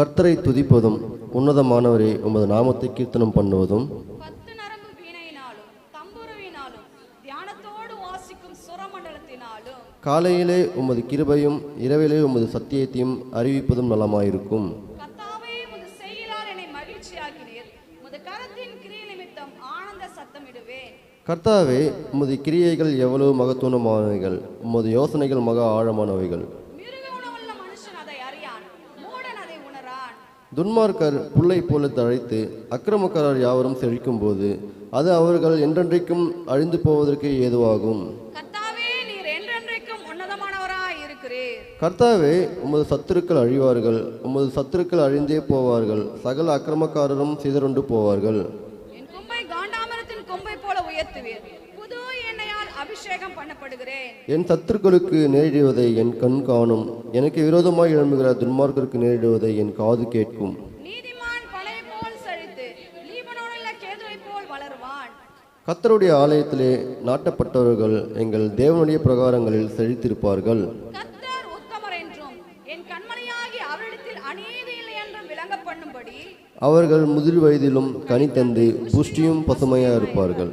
கர்த்தரை துதிப்பதும் உன்னதமானவரே உமது நாமத்தை கீர்த்தனம் பண்ணுவதும் காலையிலே உமது கிருபையும் இரவிலே உமது சத்தியத்தையும் அறிவிப்பதும் நலமாயிருக்கும். கர்த்தாவே உமது கிரியைகள் எவ்வளவு மகத்துவமானவைகள். உமது யோசனைகள் மகா ஆழமானவைகள். துன்மார்க்கர் புல்லை போல தழைத்து அக்கிரமக்காரர் யாவரும் செழிக்கும்போது அது அவர்கள் என்றென்றைக்கும் அழிந்து போவதற்கு ஏதுவாகும். கர்த்தாவே உமது சத்துருக்கள் அழிவார்கள். உமது சத்துருக்கள் அழிந்தே போவார்கள். சகல அக்கிரமக்காரரும் சிதறுண்டு போவார்கள். கொம்பை போல உயர்த்துவீர். புது அபிஷேகம் பண்ணப்படுகிறேன். என் சத்துருக்களுக்கு நேரிடுவதை என் கண் காணும். எனக்கு விரோதமாய் எழும்புகிற துன்மார்க்கருக்கு நேரிடுவதை என் காது கேட்கும். நீதிமான் பனை போல் செழித்து லீபனோனுள்ள கேதுவை போல் வளருவான். கர்த்தருடைய ஆலயத்திலே நாட்டப்பட்டவர்கள் எங்கள் தேவனுடைய பிரகாரங்களில் செழித்திருப்பார்கள். கர்த்தர் உத்தமர் என்றும் என் கண்மணியாகி அவரிடத்தில் அநீதி இல்லை என்றும் விளங்க பண்ணும்படி அவர்கள் முதிர் வயதிலும் கனி தந்து புஷ்டியும் பசுமையாக இருப்பார்கள்.